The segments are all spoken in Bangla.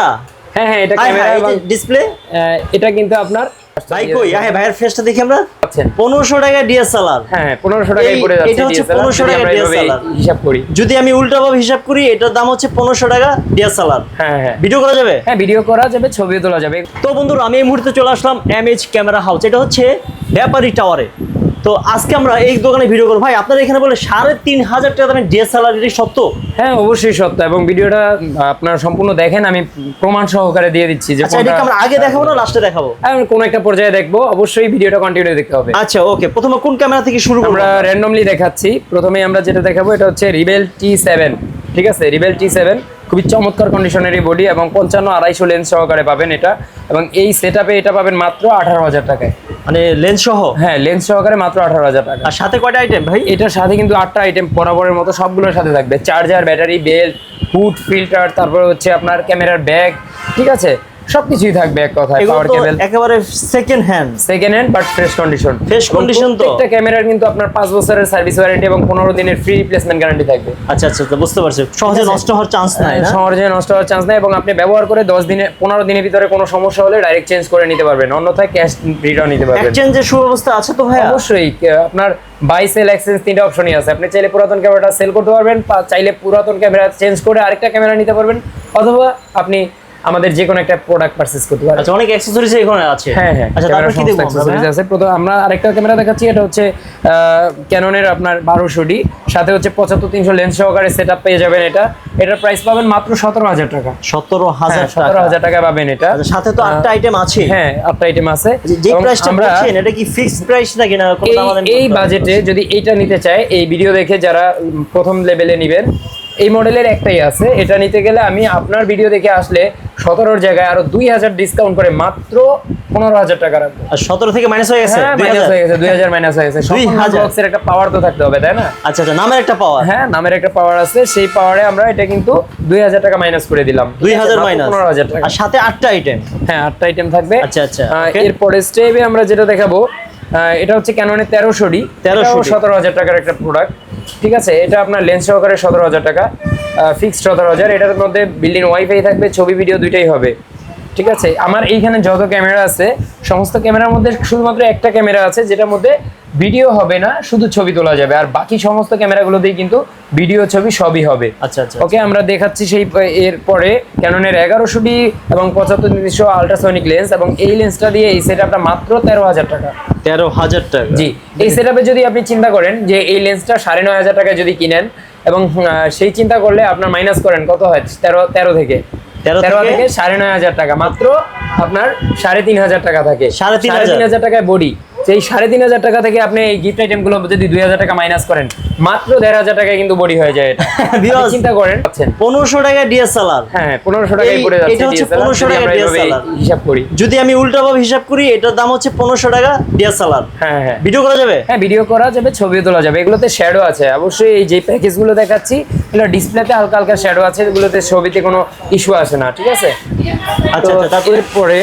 ক্যামেরা? হ্যাঁ হ্যাঁ এটা ক্যামেরা এবং ডিসপ্লে এটা কিন্তু আপনার ভাই কই? হ্যাঁ ভাইয়ের ফেসটা দেখি আমরা। পাচ্ছেন পনেরোশো টাকা ডিএসএলআর হ্যাঁ পনেরোশো টাকায় এই- পড়ে যাচ্ছে এটা হচ্ছে 1500 টাকা DSLR হিসাব করি। যদি আমি উল্টাভাবে হিসাব করি এটার দাম হচ্ছে পনেরোশো টাকা ডিএসএলআর হ্যাঁ হ্যাঁ ভিডিও করা যাবে? হ্যাঁ ভিডিও করা যাবে ছবিও তোলা যাবে। তো বন্ধুরা আমি এই মুহূর্তে চলে আসলাম এমএইচ ক্যামেরা হাউস এটা হচ্ছে ব্যাপারী টাওয়ারে তো আজকে আমরা এই দোকানে ভিডিও করব। ভাই আপনারা এখানে বলে সাড়ে তিন হাজার টাকা দামের ডিএসএলআর এটি সত্য? হ্যাঁ অবশ্যই সত্য। এবং ভিডিওটা আপনার সম্পূর্ণ দেখেন আমি প্রমাণ সহকারে দিয়ে দিচ্ছি যে আচ্ছা আমরা আগে দেখাবো না লাস্টে দেখাবো? হ্যাঁ, কোন একটা পর্যায়ে দেখব। অবশ্যই ভিডিওটা কন্টিনিউ দেখতে হবে। আচ্ছা ওকে প্রথমে কোন ক্যামেরা থেকে শুরু আমরা র্যান্ডমলি দেখাচ্ছি। প্রথমে আমরা যেটা দেখাবো এটা হচ্ছে রিবেল টি সেভেন ঠিক আছে? রিবেল টি সেভেন খুবই চমৎকার কন্ডিশনেরই বডি এবং পঞ্চান্ন আড়াইশো লেন্স সহকারে পাবেন এটা। এবং এই সেট এটা পাবেন মাত্র আঠারো হাজার টাকায়। মানে লেন্স সহ? হ্যাঁ লেন্স সহকারে মাত্র আঠারো হাজার টাকা। আর সাথে কয়টা আইটেম ভাই? এটার সাথে কিন্তু আটটা আইটেম বরাবরের মতো সবগুলোর সাথে থাকবে। Charger battery belt hood filter তারপর হচ্ছে আপনার ক্যামেরার ব্যাগ ঠিক আছে? সবকিছুই থাকবে এক কথায় পাওয়ার কেবল একেবারে second hand second hand but fresh condition fresh condition তো? প্রত্যেকটা ক্যামেরার কিন্তু আপনার পাঁচ বছরের সার্ভিস ওয়ারেন্টি এবং পনেরো দিনের ফ্রি রিপ্লেসমেন্ট গ্যারান্টি থাকবে। আচ্ছা আচ্ছা তো বুঝতে পারছি। সহজে নষ্ট হওয়ার চান্স নাই না? সহজে নষ্ট হওয়ার চান্স নাই এবং আপনি ব্যবহার করে দশ দিনে পনেরো দিনের ভিতরে কোনো সমস্যা হলে ডাইরেক্ট চেঞ্জ করে নিতে পারবেন। অন্যথায় ক্যাশ রিটার্ন নিতে পারবেন। এক্সচেঞ্জের সুব্যবস্থা আছে তো ভাই অবশ্যই আপনার বাই সেল এক্সচেঞ্জ তিনটা অপশনই আছে। আপনি চাইলে পুরাতন ক্যামেরাটা সেল করতে পারবেন বা চাইলে পুরাতন ক্যামেরা চেঞ্জ করে আরেকটা ক্যামেরা নিতে পারবেন। অথবা আপনি আমাদের যে কোনো একটা প্রোডাক্ট পারচেজ করতে পারবেন আচ্ছা অনেক অ্যাকসেসরিজ এখানে আছে। হ্যাঁ হ্যাঁ আচ্ছা তারপর কি দেখব ভাইয়া? আছে। প্রথম আমরা আরেকটা ক্যামেরা দেখাচ্ছি এটা হচ্ছে ক্যাননের আপনার বারোশো ডি। সাথে হচ্ছে পঁচাত্তর তিনশো লেন্স সহকারে সেট পেয়ে যাবেন এটা। এটার প্রাইস পাবেন মাত্র সতেরো হাজার টাকা। সতেরো হাজার হ্যাঁ, সতেরো টাকা পাবেন এটা। আচ্ছা, সাথে তো আটটা আইটেম আছে। হ্যাঁ আটটা আইটেম আছে। যে প্রাইসটা আমরা বলছেন এটা কি ফিক্সড প্রাইস নাকি না? কোনো দামাদামি এই বাজেটে যদি এটা নিতে চায় এই ভিডিও দেখে যারা প্রথম লেভেলে নেবেন এই মডেলের একটাই আছে। এটা নিতে গেলে আমি আপনার ভিডিও দেখে আসলে সতেরোর জায়গায় আরও দুই হাজার ডিসকাউন্ট করে মাত্র পনেরো হাজার টাকা রাখব। আর সতেরো থেকে মাইনাস হয়ে গেছে? হ্যাঁ দুই মাইনাস হাজার? হয়ে গেছে দুই হাজার মাইনাস হয়ে গেছে। দুই হাজার? বক্সের একটা পাওয়ার তো থাকতে হবে তাই না? আচ্ছা আচ্ছা নামের একটা পাওয়ার হ্যাঁ নামের একটা পাওয়ার আছে। সেই পাওয়ারে আমরা এটা কিন্তু দুই হাজার টাকা মাইনাস করে দিলাম। দুই হাজার মাইনাস পনেরো হাজার টাকা। আর সাথে আটটা আইটেম হ্যাঁ আটটা আইটেম থাকবে। আচ্ছা, আচ্ছা, এরপরে স্টেপে আমরা যেটা দেখাবো এটা হচ্ছে ক্যাননের তেরোশো ডি 1300 D সতেরো হাজার টাকার একটা প্রোডাক্ট ঠিক আছে, এটা আপনার লেন্স সহকারে সতেরো হাজার টাকা ফিক্সড সতেরো হাজার, এটার মধ্যে বিল্ডিং ওয়াইফাই থাকবে, ছবি ভিডিও দুইটাই হবে। ঠিক আছে? আমার এইখানে যত ক্যামেরা আছে সমস্ত ক্যামেরার মধ্যে শুধুমাত্র একটা ক্যামেরা আছে যেটার মধ্যে ভিডিও হবে না শুধু ছবি তোলা যাবে। আর বাকি সমস্ত ক্যামেরাগুলোতেই কিন্তু ভিডিও ছবি সবই হবে। আচ্ছা আচ্ছা ওকে আমরা দেখাচ্ছি সেই এর পরে ক্যাননের এগারোশো ডি এবং পঁচাত্তর তিনশো আল্ট্রাসনিক লেন্স এবং এই লেন্সটা দিয়ে এই সেটআপটা মাত্র তেরো হাজার টাকা। তেরো হাজার টাকা। জি এই সেটআপে যদি আপনি চিন্তা করেন যে এই লেন্সটা সাড়ে নয় হাজার টাকায় যদি কিনেন এবং সেই চিন্তা করলে আপনার মাইনাস করেন কত হয়? তেরো তেরো থেকে। তেরো থেকে? সাড়ে নয় হাজার টাকা মাত্র আপনার সাড়ে তিন হাজার টাকা থাকে সাড়ে তিন? হাজার টাকায় বডি সেই সাড়ে তিন হাজার টাকা থেকে আপনি এই গিফট আইটেমগুলো যদি দুই হাজার টাকা মাইনাস করেন মাত্র দেড় হাজার টাকায় কিন্তু বডি হয়ে যায় এটা। চিন্তা করেন পনেরোশো টাকা ডিএসএলআর হ্যাঁ পনেরোশো টাকায় পড়ে যাচ্ছে এটা হচ্ছে DSLR, 1500 যদি টাকা DSLR হিসাব করি। যদি আমি উল্টাভাবে হিসাব করি এটার দাম হচ্ছে পনেরোশো টাকা ডিএসএলআর হ্যাঁ হ্যাঁ। ভিডিও করা যাবে? হ্যাঁ ভিডিও করা যাবে ছবিও তোলা যাবে। এগুলোতে শ্যাডো আছে। অবশ্যই এই যে প্যাকেজগুলো দেখাচ্ছি এগুলো ডিসপ্লেতে হালকা হালকা শ্যাডো আছে। এগুলোতে ছবিতে কোনো ইস্যু আসে না ঠিক আছে? আচ্ছা আচ্ছা তারপরে?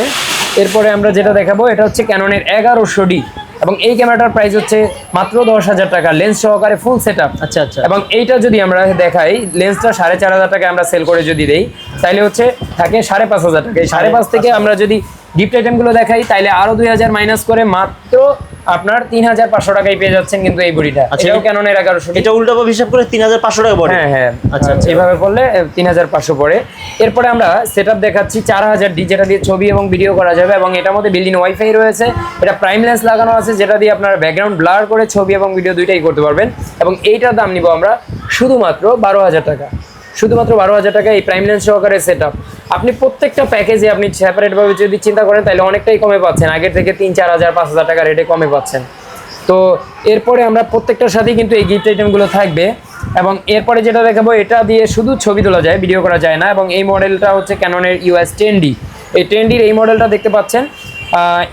এরপরে আমরা যেটা দেখাবো এটা হচ্ছে ক্যাননের এগারোশো ডি। এবং এই ক্যামেরাটার প্রাইস হচ্ছে মাত্র দশ হাজার টাকা লেন্স সহকারে ফুল সেট আচ্ছা আচ্ছা। এবং এইটা যদি আমরা দেখাই লেন্সটা সাড়ে চার হাজার টাকা আমরা সেল করে যদি দেই তাহলে হচ্ছে থাকে সাড়ে পাঁচ হাজার টাকা এই সাড়ে পাঁচ থেকে আমরা যদি গিফট আইটেমগুলো দেখাই তাহলে আরও দুই হাজার মাইনাস করে মাত্র আপনার তিন হাজার পাঁচশো টাকায় পেয়ে যাচ্ছেন কিন্তু এই বড়িটা। আচ্ছা, এটাও কেন ক্যাননের এগারোশো এটা উল্টাভাবে হিসাব করে তিন হাজার পাঁচশো টাকা পড়ে। হ্যাঁ হ্যাঁ। আচ্ছা, আচ্ছা। আচ্ছা। এইভাবে করলে তিন হাজার পাঁচশো পড়ে। এরপরে আমরা সেট দেখাচ্ছি চার হাজার ডি যেটা দিয়ে ছবি এবং ভিডিও করা যাবে এবং এটার মধ্যে বিল্ডিং ওয়াইফাই রয়েছে। এটা প্রাইম লেন্স লাগানো আছে যেটা দিয়ে আপনার ব্যাকগ্রাউন্ড ব্লার করে ছবি এবং ভিডিও দুইটাই করতে পারবেন। এবং এইটার দাম নিব আমরা শুধুমাত্র বারো হাজার টাকা। শুধুমাত্র বারো হাজার টাকা এই প্রাইম লেন্স সহকারে সেট আপনি প্রত্যেকটা প্যাকেজে আপনি সেপারেটভাবে যদি চিন্তা করেন, তাহলে অনেকটাই কমে পাচ্ছেন। আগের থেকে তিন, চার হাজার, পাঁচ হাজার টাকা রেটে কমে পাচ্ছেন। তো এরপরে আমরা প্রত্যেকটার সাথেই কিন্তু এই গিফট আইটেমগুলো থাকবে। এবং এরপরে যেটা দেখাবো, এটা দিয়ে শুধু ছবি তোলা যায় ভিডিও করা যায় না। এবং এই মডেলটা হচ্ছে ক্যাননের ইউএস টেন ডি এই টেন ডির এই মডেলটা দেখতে পাচ্ছেন।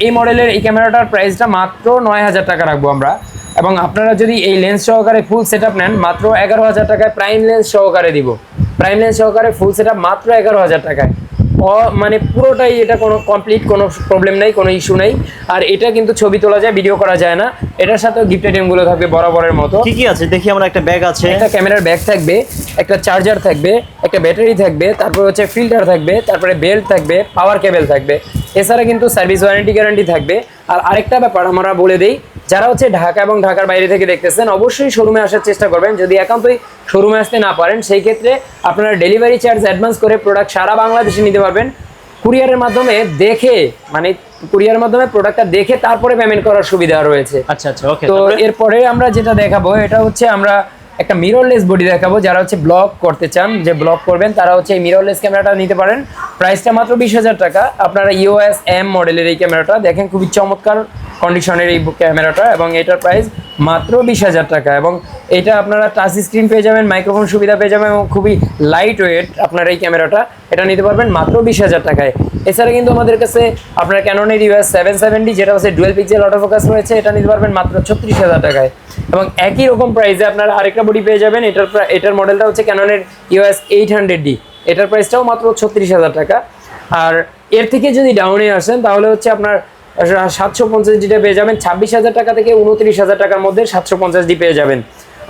এই মডেলের এই ক্যামেরাটার প্রাইসটা মাত্র নয় হাজার টাকা রাখব আমরা। এবং আপনারা যদি এই লেন্স সহকারে ফুল সেট নেন, মাত্র এগারো হাজার টাকায় প্রাইম লেন্স সহকারে দিব। প্রাইম লেন্স সহকারে ফুল সেট মাত্র এগারো হাজার টাকায়। অ- মানে পুরোটাই এটা কোনো কমপ্লিট কোনো প্রবলেম নেই কোনো ইস্যু নেই। আর এটা কিন্তু ছবি তোলা যায় ভিডিও করা যায় না। এটার সাথে গিফট আইটেমগুলো থাকবে বরাবরের মতো। কি কি আছে? দেখি আমরা একটা ব্যাগ আছে। একটা ক্যামেরার ব্যাগ থাকবে একটা চার্জার থাকবে একটা ব্যাটারি থাকবে তারপর হচ্ছে ফিল্টার থাকবে তারপরে বেল্ট থাকবে পাওয়ার কেবেল থাকবে। এছাড়া কিন্তু সার্ভিস ওয়ারেন্টি গ্যারান্টি থাকবে। আর আরেকটা ব্যাপার আমরা বলে দিই যারা হচ্ছে ঢাকা এবং ঢাকার বাইরে থেকে দেখতেছেন অবশ্যই শোরুমে আসার চেষ্টা করবেন। যদি একান্তই শোরুমে আসতে না পারেন সেই ক্ষেত্রে আপনারা ডেলিভারি চার্জ অ্যাডভান্স করে প্রোডাক্ট সারা বাংলাদেশে নিতে পারবেন। কুরিয়ারের মাধ্যমে দেখে মানে কুরিয়ারের মাধ্যমে প্রোডাক্টটা দেখে তারপরে পেমেন্ট করার সুবিধা রয়েছে। আচ্ছা আচ্ছা ওকে তো এরপরে আমরা যেটা দেখাবো এটা হচ্ছে আমরা একটা মিররলেস বডি দেখাবো যারা হচ্ছে ব্লগ করতে চান যে ব্লগ করবেন তারা হচ্ছে এই মিররলেস ক্যামেরাটা নিতে পারেন। প্রাইসটা মাত্র বিশ হাজার টাকা। আপনারা ইওএস এম মডেলের এই ক্যামেরাটা দেখেন খুবই চমৎকার কন্ডিশনের এই ক্যামেরাটা এবং এটার প্রাইস মাত্র বিশ হাজার টাকা এবং এটা আপনারা টাচ স্ক্রিন পেয়ে যাবেন মাইক্রোফোন সুবিধা পেয়ে যাবেন এবং খুবই লাইট ওয়েট আপনার এই ক্যামেরাটা এটা নিতে পারবেন মাত্র বিশ হাজার টাকায়। এছাড়া কিন্তু আমাদের কাছে আপনার ক্যাননের ইউএস সেভেন সেভেন্টি যেটা হচ্ছে ডুয়েল পিক্সেল অটোফোকাস রয়েছে, এটা নিতে পারবেন মাত্র ছত্রিশ হাজার টাকায়। এবং একই রকম প্রাইসে আপনারা আরেকটা বডি পেয়ে যাবেন, এটার এটার মডেলটা হচ্ছে ক্যাননের ইউএস এইট হান্ড্রেড ডি এটার প্রাইসটাও মাত্র ছত্রিশ হাজার টাকা। আর এর থেকে যদি ডাউনে আসেন, তাহলে হচ্ছে আপনার সাতশো পঞ্চাশ ডিটা পেয়ে যাবেন। ছাব্বিশ হাজার টাকা থেকে উনত্রিশ হাজার টাকার মধ্যে সাতশো পঞ্চাশ ডি পেয়ে যাবেন।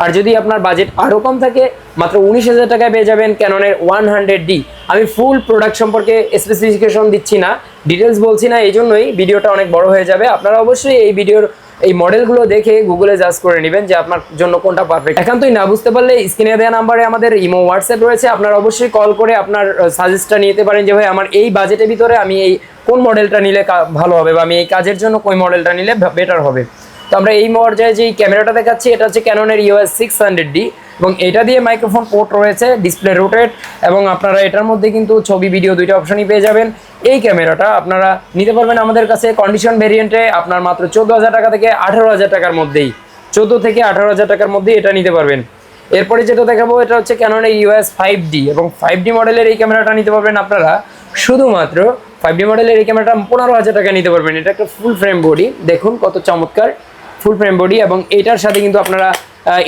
আর যদি আপনার বাজেট আরও কম থাকে, মাত্র উনিশ হাজার টাকায় পেয়ে যাবেন ক্যাননের ওয়ান হান্ড্রেড ডি আমি ফুল প্রোডাক্ট সম্পর্কে স্পেসিফিকেশন দিচ্ছি না ডিটেলস বলছি না এই জন্যই ভিডিওটা অনেক বড় হয়ে যাবে। আপনারা অবশ্যই এই ভিডিওর এই মডেলগুলো দেখে গুগলে জাজ করে নেবেন যে আপনার জন্য কোনটা পারফেক্ট একান্তই না বুঝতে পারলে স্ক্রিনে দেওয়া নাম্বারে আমাদের ইমো হোয়াটসঅ্যাপ রয়েছে। আপনার অবশ্যই কল করে আপনার সাজেস্টটা নিতে পারেন যে, ভাই, আমার এই বাজেটের ভিতরে আমি এই কোন মডেলটা নিলে ভালো হবে বা আমি এই কাজের জন্য কোন মডেলটা নিলে বেটার হবে? তো আমরা এই পর্যায়ে যে ক্যামেরাটা দেখাচ্ছি, এটা হচ্ছে ক্যাননের ইউএস সিক্স হান্ড্রেড ডি এবং এটা দিয়ে মাইক্রোফোন পোর্ট রয়েছে ডিসপ্লে রোটেট এবং আপনারা এটার মধ্যে কিন্তু ছবি ভিডিও দুইটা অপশনই পেয়ে যাবেন। এই ক্যামেরাটা আপনারা নিতে পারবেন আমাদের কাছে কন্ডিশন ভেরিয়েন্টে আপনার মাত্র চোদ্দ হাজার টাকা থেকে আঠারো হাজার টাকার মধ্যেই। চোদ্দ থেকে আঠারো হাজার টাকার মধ্যেই এটা নিতে পারবেন। এরপরে যেটা দেখাবো, এটা হচ্ছে ক্যাননের ইউএস ফাইভ ডি এবং ফাইভ ডি মডেলের এই ক্যামেরাটা নিতে পারবেন আপনারা। শুধুমাত্র ফাইভ ডি মডেলের এই ক্যামেরাটা পনেরো হাজার টাকা নিতে পারবেন। এটা একটা ফুল ফ্রেম বডি দেখুন কত চমৎকার। ফুল ফ্রেম বডি এবং এটার সাথে কিন্তু আপনারা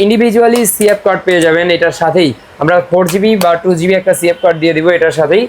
ইন্ডিভিজুয়ালি সিএফ কার্ড পেয়ে যাবেন এটার সাথেই। আমরা ফোর জিবি বা টু জিবি একটা সিএফ কার্ড দিয়ে দিব এটার সাথেই।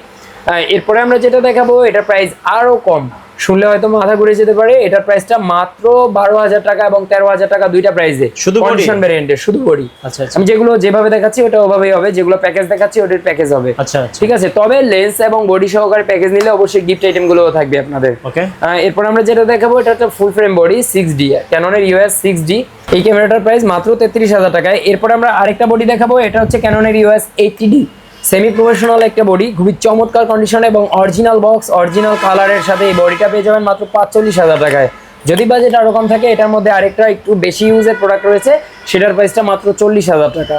এরপরে আমরা যেটা দেখাবো, এটার প্রাইস আরও কম। শুনলে হয়তো মাথা ঘুরে যেতে পারে। এটার প্রাইসটা মাত্র বারো হাজার টাকা এবং তেরো হাজার টাকা দুইটা প্রাইসে শুধু? কন্ডিশন ভ্যারিয়েন্টের শুধু বডি। আচ্ছা আচ্ছা। আমি যেগুলো যেভাবে দেখাচ্ছি ওটা ওভাবেই হবে। যেগুলো প্যাকেজ দেখাচ্ছি ওটার প্যাকেজ হবে। আচ্ছা আচ্ছা। ঠিক আছে? তবে লেন্স এবং বডি সহকারে প্যাকেজ নিলে অবশ্যই গিফট আইটেমগুলো থাকবে আপনাদের। ওকে এরপর আমরা যেটা দেখাবো এটা হচ্ছে full frame body six D ক্যাননের US six D এই ক্যামেরাটার প্রাইস মাত্র তেত্রিশ হাজার টাকায়। এরপর আমরা আরেকটা বডি দেখাবো এটা হচ্ছে ক্যাননের US eighty D semi professional একটা বডি খুবই চমৎকার কন্ডিশন এবং অরিজিনাল বক্স অরিজিনাল কালারের সাথে এই বডিটা পেয়ে যাবেন মাত্র পাঁচচল্লিশ হাজার টাকায়। যদি বাজেট আরও কম থাকে, এটার মধ্যে আরেকটা একটু বেশি ইউজের প্রোডাক্ট রয়েছে, সেটার প্রাইসটা মাত্র চল্লিশ হাজার টাকা।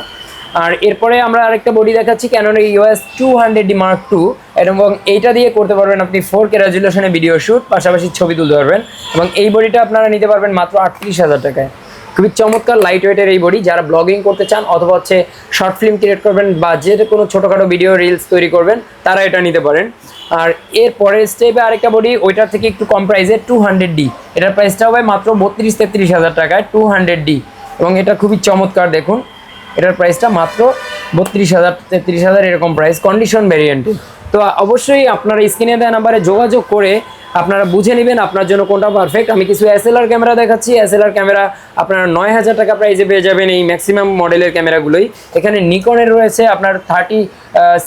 আর এরপরে আমরা আরেকটা বডি দেখাচ্ছি ক্যাননের US two hundred D mark two এবং এইটা দিয়ে করতে পারবেন আপনি ফোর কে রেজুলেশনে ভিডিও শ্যুট পাশাপাশি ছবি তুলতে পারবেন, এবং এই বডিটা আপনারা নিতে পারবেন মাত্র আটত্রিশ হাজার টাকায়। খুবই চমৎকার লাইট ওয়েটের এই বডি যারা ব্লগিং করতে চান অথবা হচ্ছে শর্ট ফিল্ম ক্রিয়েট করবেন বা যে কোনো ছোটোখাটো ভিডিও রিলস তৈরি করবেন, তারা এটা নিতে পারেন। আর এর পরের স্টেপে আরেকটা বডি ওইটার থেকে একটু কম প্রাইসে টু হান্ড্রেড ডি এটার প্রাইসটা হবে মাত্র বত্রিশ তেত্রিশ হাজার টাকায় টু হান্ড্রেড ডি এবং এটা খুবই চমৎকার দেখুন, এটার প্রাইসটা মাত্র বত্রিশ হাজার, তেত্রিশ হাজার এরকম প্রাইস কন্ডিশন ভ্যারিয়েন্টে তো অবশ্যই আপনারা স্ক্রিনে দেওয়া নাম্বারে যোগাযোগ করে আপনারা বুঝে নেবেন আপনার জন্য কোনটা পারফেক্ট আমি কিছু এসএলআর ক্যামেরা দেখাচ্ছি। এসএলআর ক্যামেরা আপনারা নয় হাজার টাকা প্রাইসে পেয়ে যাবেন এই ম্যাক্সিমাম মডেলের ক্যামেরাগুলোই এখানে নিকনের রয়েছে আপনার থার্টি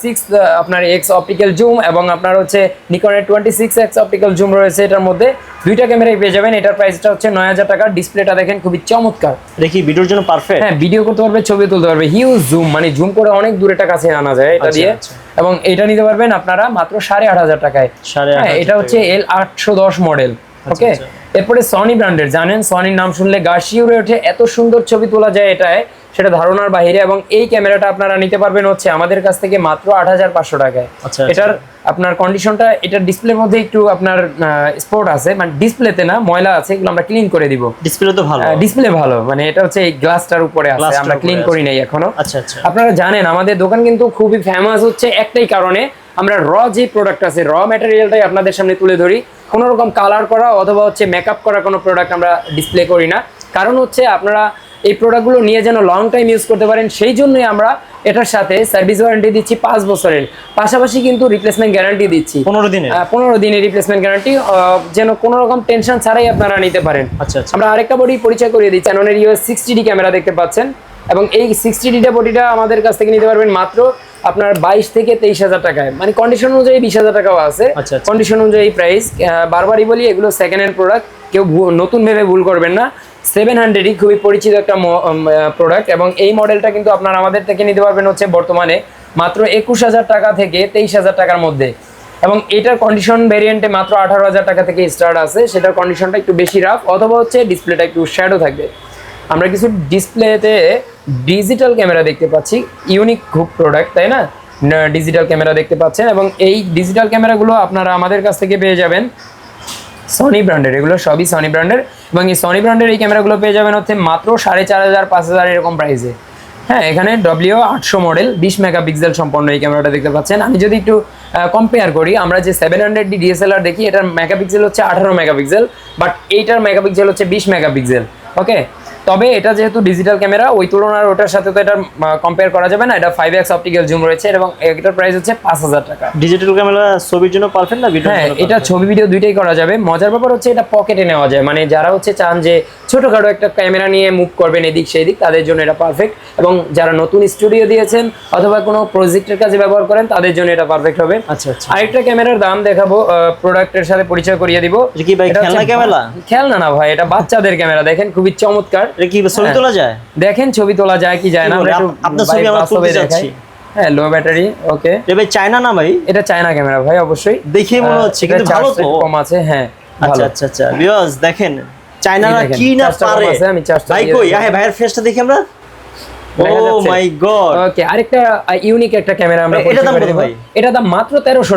সিক্স আপনার এক্স অপটিক্যাল জুম এবং আপনার হচ্ছে নিকনের twenty six X optical zoom রয়েছে এটার মধ্যে। দুইটা ক্যামেরাই পেয়ে যাবেন। এটার প্রাইসটা হচ্ছে নয় হাজার টাকা। ডিসপ্লেটা দেখেন খুবই চমৎকার। দেখি ভিডিওর জন্য পারফেক্ট হ্যাঁ ভিডিও করতে পারবে ছবি তুলতে পারবে। হিউজ জুম মানে জুম করে অনেক দূরে টাকা কাছে আনা যায়। এটা আচ্ছা, দিয়ে আচ্ছা। এবং এটা নিতে পারবেন আপনারা মাত্র সাড়ে আট হাজার টাকায়। হ্যাঁ এটা হচ্ছে এল আটশো দশ মডেল ওকে? আচ্ছা। এরপরে সনি ব্র্যান্ডের জানেন? সনির নাম শুনলে গা শিউরে ওঠে এত সুন্দর ছবি তোলা যায় এটায়। সেটা ধারণার বাইরে এবং এই ক্যামেরাটা আপনারা নিতে পারবেন হচ্ছে আমাদের কাছ থেকে মাত্র আট হাজার পাঁচশো টাকায়। আচ্ছা, এটার আপনার কন্ডিশনটা এটার ডিসপ্লের মধ্যে একটু আপনার স্পট আছে মানে ডিসপ্লেতে না ময়লা আছে এগুলো আমরা ক্লিন করে দিব। ডিসপ্লে তো ভালো। ডিসপ্লে ভালো মানে এটা হচ্ছে এই গ্লাসটার উপরে আছে আমরা ক্লিন করি নাই এখনও। আচ্ছা আচ্ছা। আপনারা জানেন আমাদের দোকান কিন্তু খুবই ফেমাস হচ্ছে একটাই কারণে আমরা র যে প্রোডাক্ট আছে র ম্যাটেরিয়ালটাই আপনাদের সামনে তুলে ধরি। কোনো রকম কালার করা অথবা হচ্ছে মেকআপ করা কোনো প্রোডাক্ট আমরা ডিসপ্লে করি না। কারণ হচ্ছে আপনারা এই প্রোডাক্টগুলো নিয়ে যেন লং টাইম ইউজ করতে পারেন সেই জন্যই আমরা এটার সাথে সার্ভিস ওয়ারেন্টি দিচ্ছি পাঁচ বছরের। পাশাপাশি কিন্তু রিপ্লেসমেন্ট গ্যারান্টি দিচ্ছি। পনেরো দিনে পনেরো দিনের রিপ্লেসমেন্ট গ্যারান্টি যেন কোনো রকম টেনশন ছাড়াই আপনারা নিতে পারেন। আচ্ছা আচ্ছা। আমরা আরেকটা বডি পরিচয় করিয়ে দিই চ্যাননের ইউএস সিক্সটি ডি ক্যামেরা দেখতে পাচ্ছেন। এবং এই সিক্সটি ডিটা বডিটা আমাদের কাছ থেকে নিতে পারবেন মাত্র আপনার বাইশ থেকে তেইশ হাজার টাকায়। মানে কন্ডিশন অনুযায়ী বিশ হাজার টাকাও আছে। আচ্ছা, আচ্ছা। কন্ডিশন অনুযায়ী প্রাইস বারবারই বলি এগুলো সেকেন্ড হ্যান্ড প্রোডাক্ট কেউ নতুন ভেবে ভুল করবেন না। সেভেন হান্ড্রেডই খুবই পরিচিত একটা প্রোডাক্ট এবং এই মডেলটা কিন্তু আপনারা আমাদের থেকে নিতে পারবেন হচ্ছে বর্তমানে মাত্র একুশ হাজার টাকা থেকে তেইশ হাজার টাকার মধ্যে। এবং এটার কন্ডিশন ভেরিয়েন্টে মাত্র আঠারো হাজার টাকা থেকে স্টার্ট আছে। সেটার কন্ডিশনটা একটু বেশি রাফ অথবা হচ্ছে ডিসপ্লেটা একটু শ্যাডো থাকবে। আমরা কিছু ডিসপ্লেতে ডিজিটাল ক্যামেরা দেখতে পাচ্ছি। ইউনিক খুব প্রোডাক্ট তাই না? ডিজিটাল ক্যামেরা দেখতে পাচ্ছেন এবং এই ডিজিটাল ক্যামেরাগুলো আপনারা আমাদের কাছ থেকে পেয়ে যাবেন। সনি ব্র্যান্ডের এগুলো সবই সনি ব্র্যান্ডের এবং এই সনি ব্র্যান্ডের এই ক্যামেরাগুলো পেয়ে যাবেন হচ্ছে মাত্র সাড়ে চার হাজার, পাঁচ হাজার এরকম প্রাইসে হ্যাঁ এখানে ডব্লিউ আটশো মডেল বিশ মেগাপিক্সেল সম্পন্ন এই ক্যামেরাটা দেখতে পাচ্ছেন। আমি যদি একটু কম্পেয়ার করি, আমরা যে সেভেন হান্ড্রেড ডি ডিএসএলআর দেখি, এটার মেগাপিক্সেল হচ্ছে আঠারো মেগাপিক্সেল বাট এইটার মেগাপিক্সেল হচ্ছে বিশ মেগাপিক্সেল ওকে তবে এটা যেহেতু ডিজিটাল ক্যামেরা ওই তুলনার ওটার সাথে তো এটা কম্পেয়ার করা যাবে না। এটা ফাইভ এক্স অপটিক্যাল জুম রয়েছে এবং এটার প্রাইস হচ্ছে পাঁচ হাজার টাকা। ডিজিটাল ক্যামেরা ছবির জন্য পারফেক্ট না ভিডিও হ্যাঁ এটা ছবি ভিডিও দুইটাই করা যাবে। মজার ব্যাপার হচ্ছে এটা পকেটে নেওয়া যায়। মানে যারা হচ্ছে চান যে ছোটখাটো একটা ক্যামেরা নিয়ে মুভ করবেন এদিক সেই দিক তাদের জন্য এটা পারফেক্ট এবং যারা নতুন স্টুডিও দিয়েছেন অথবা কোনো প্রজেক্টের কাজে ব্যবহার করেন তাদের জন্য এটা পারফেক্ট হবে। আচ্ছা আচ্ছা। আরেকটা ক্যামেরার দাম দেখাবো প্রোডাক্টের সাথে পরিচয় করিয়ে দিব। কি ভাই খেলনা ক্যামেরা খেলনা না ভাই এটা বাচ্চাদের ক্যামেরা দেখেন খুবই চমৎকার। এটা কি ছবি হ্যাঁ। তোলা যায় দেখেন ছবি তোলা যায় কি যায় না আপনার ছবি আমরা তুলতে। যাচ্ছি। হ্যাঁ লো ব্যাটারি ওকে এটা ভাই চায়না না ভাই এটা চায়না ক্যামেরা ভাই অবশ্যই দেখে মনে হচ্ছে কিন্তু ভালো তো কম আছে হ্যাঁ আচ্ছা আচ্ছা আচ্ছা ভিউয়ার্স দেখেন চায়নারা কি না পারে আমি ভাই কই। আহে ভাইয়ের ফেসটা দেখি আমরা? মাই গড ওকে আরেকটা ইউনিক একটা ক্যামেরা আমরা এটা দাম কত ভাই? এটা দাম মাত্র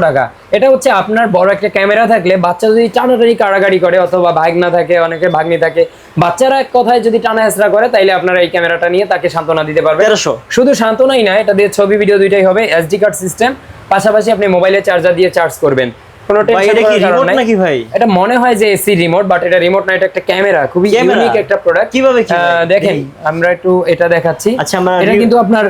টাকা। এটা হচ্ছে আপনার বড় একটা ক্যামেরা থাকলে বাচ্চা যদি টানাটানি করে অথবা থাকে অনেকে ভাগ্নি থাকে বাচ্চারা এক কথায় যদি টানা হেসরা করে তাইলে আপনারা এই ক্যামেরাটা নিয়ে তাকে সান্ত্বনা দিতে পারবেন। তেরোশো। শুধু সান্ত্বনাই না এটা দিয়ে ছবি ভিডিও দুইটাই হবে এসডি কার্ড সিস্টেম পাশাপাশি আপনি মোবাইলে চার্জার দিয়ে চার্জ করবেন। কোনো টেনশন কি রিমোট নাকি ভাই? এটা মনে হয় যে এসি রিমোট বাট এটা রিমোট না এটা একটা ক্যামেরা খুবই ইউনিক একটা প্রোডাক্ট কীভাবে কি দেখেন আমরা একটু এটা দেখাচ্ছি। আচ্ছা, আমরা এটা কিন্তু আপনার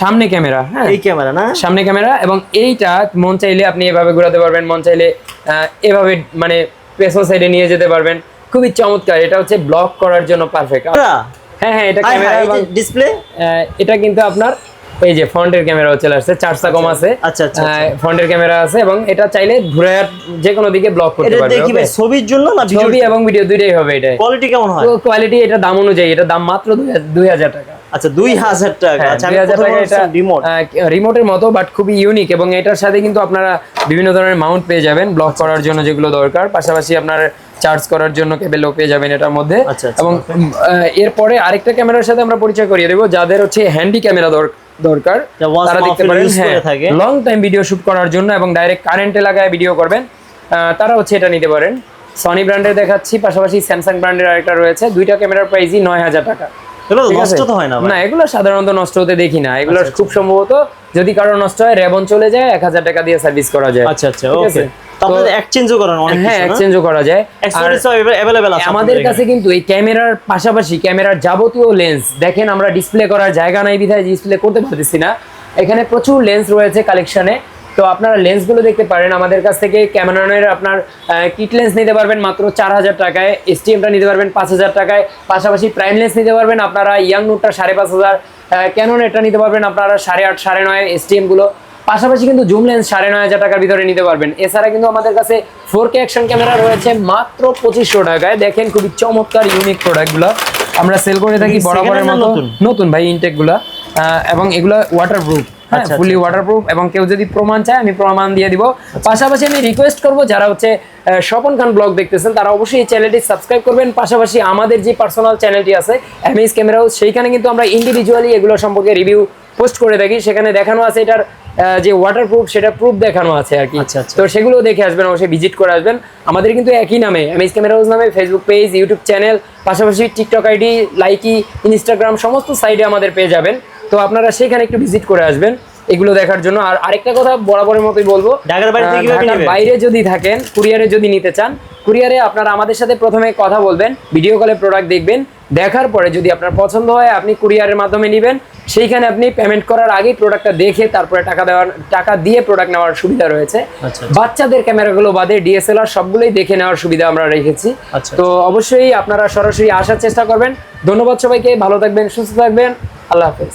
সামনে ক্যামেরা হ্যাঁ? এই ক্যামেরা না? সামনে ক্যামেরা এবং এইটা মন চাইলে আপনি এভাবে ঘোরাতে পারবেন মন চাইলে আহ, এভাবে মানে পেছন সাইডে নিয়ে যেতে পারবেন। খুবই চমৎকার এটা হচ্ছে ব্লক করার জন্য পারফেক্ট হ্যাঁ হ্যাঁ এটা ক্যামেরা ডিসপ্লে এটা কিন্তু আপনার এই যে ফ্রন্টের ক্যামেরা চলে আসছে চার্জটা কম আছে। আচ্ছা, আচ্ছা, আচ্ছা। ফ্রন্টের ক্যামেরা আছে এবং এটা চাইলে ঘুরে যে কোনো দিকে ব্লক করতে এটা পারবে ভাই ছবির জন্য না ছবি এবং ভিডিও দুইটাই হবে এটা কোয়ালিটি কেমন হয়? কোয়ালিটি এটা দাম অনুযায়ী এটা দাম মাত্র দুই হাজার টাকা। আচ্ছা টাকা। হ্যাঁ, আচ্ছা 2000 টাকা এটা রিমোট রিমোটের মতো বাট খুবই ইউনিক এবং এটার সাথে কিন্তু আপনারা বিভিন্ন ধরনের মাউন্ট পেয়ে যাবেন ব্লক করার জন্য যেগুলো দরকার। পাশাপাশি আপনার চার্জ করার জন্য কেবেলও পেয়ে যাবেন এটার মধ্যে। আচ্ছা, আচ্ছা, এবং এরপরে আরেকটা ক্যামেরার সাথে আমরা পরিচয় করিয়ে দেবো যাদের হচ্ছে হ্যান্ডি ক্যামেরা দরকার watch তারা দেখতে পারেন। লং টাইম ভিডিও শুট করার জন্য এবং ডাইরেক্ট কারেন্টে লাগায় ভিডিও করবেন। তারা হচ্ছে এটা নিতে পারেন। সনি ব্র্যান্ডের দেখাচ্ছি পাশাপাশি স্যামসাং ব্র্যান্ডের আরেকটা রয়েছে। দুইটা ক্যামেরার প্রাইসই নয় হাজার টাকা। না এগুলো সাধারণত নষ্ট হতে দেখি না। এগুলো খুব সম্ভবত যদি কারও নষ্ট হয় রেবন চলে যায় এক হাজার টাকা দিয়ে সার্ভিস করা যায়। আচ্ছা আচ্ছা ঠিক ওকে আছে? তো আপনাদের এক্সচেঞ্জও করেন অনেক হ্যাঁ কিছু না এক্সচেঞ্জও করা যায় আর এক্সপোর্ট সব अवेलेबल আছে আমাদের কাছে কিন্তু এই ক্যামেরার পাশাপাশি ক্যামেরার যাবতীয় লেন্স দেখেন আমরা ডিসপ্লে করার জায়গা নাই বিধায় ডিসপ্লে করতে পারতেছি না এখানে প্রচুর লেন্স রয়েছে কালেকশনে তো আপনারা লেন্সগুলো দেখতে পারেন আমাদের কাছ থেকে ক্যামেরনের আপনার কিট লেন্স নিতে পারবেন মাত্র চার হাজার টাকায় এসটিএমটা নিতে পারবেন পাঁচ হাজার টাকায় পাশাপাশি প্রাইম লেন্স নিতে পারবেন আপনারা ইয়াং নোটটা সাড়ে পাঁচ হাজার ক্যানন এটা নিতে পারবেন আপনারা সাড়ে আট সাড়ে নয় এসটিএমগুলো পাশাপাশি কিন্তু জুম লেন্স সাড়ে নয় হাজার টাকার ভিতরে নিতে পারবেন। এছাড়া কিন্তু আমাদের কাছে ফোর কে অ্যাকশন ক্যামেরা রয়েছে মাত্র পঁচিশশো টাকায়। দেখেন খুবই চমৎকার ইউনিক প্রোডাক্টগুলো আমরা সেল করে থাকি বরাবরের মতো? নতুন? ভাই ইনটেকগুলো এবং এগুলো ওয়াটারপ্রুফ হ্যাঁ আচ্ছা, ফুলি ওয়াটারপ্রুফ এবং কেউ যদি প্রমাণ চায় আমি প্রমাণ দিয়ে দিব। পাশাপাশি আমি রিকোয়েস্ট করব যারা হচ্ছে স্বপন খান ব্লগ দেখতেছেন তারা অবশ্যই এই চ্যানেলটি সাবস্ক্রাইব করবেন। পাশাপাশি আমাদের যে পার্সোনাল চ্যানেলটি আছে এমএস ক্যামেরা সেইখানে কিন্তু আমরা ইন্ডিভিজুয়ালি এগুলো সম্পর্কে রিভিউ পোস্ট করে থাকি সেখানে দেখানো আছে এটার যে ওয়াটারপ্রুফ সেটা প্রুফ দেখানো আছে আর কি। আচ্ছা, আচ্ছা। তো সেগুলো দেখে আসবেন অবশ্যই ভিজিট করে আসবেন। আমাদের কিন্তু একই নামে এমএস ক্যামেরা হাউস নামে ফেসবুক পেজ ইউটিউব চ্যানেল পাশাপাশি টিকটক আইডি লাইকি ইনস্টাগ্রাম সমস্ত সাইডে আমাদের পেয়ে যাবেন। তো আপনারা সেখানে একটু ভিজিট করে আসবেন। এগুলো দেখার জন্য। আর আরেকটা কথা বরাবরের মতোই বলব ঢাকার বাইরে ঢাকার বাইরে যদি থাকেন কুরিয়ারে যদি নিতে চান কুরিয়ারে আপনারা আমাদের সাথে প্রথমে কথা বলবেন ভিডিও কলে প্রোডাক্ট দেখবেন দেখার পরে যদি আপনার পছন্দ হয় আপনি কুরিয়ারের মাধ্যমে নেবেন সেইখানে আপনি পেমেন্ট করার আগেই প্রোডাক্টটা দেখে তারপরে টাকা দেওয়ার টাকা দিয়ে প্রোডাক্ট নেওয়ার সুবিধা রয়েছে। আচ্ছা, বাচ্চাদের ক্যামেরাগুলো বাদে ডিএসএলআর সবগুলোই দেখে নেওয়ার সুবিধা আমরা রেখেছি। আচ্ছা। তো অবশ্যই আপনারা সরাসরি আসার চেষ্টা করবেন। ধন্যবাদ সবাইকে ভালো থাকবেন সুস্থ থাকবেন। আল্লাহ হাফেজ।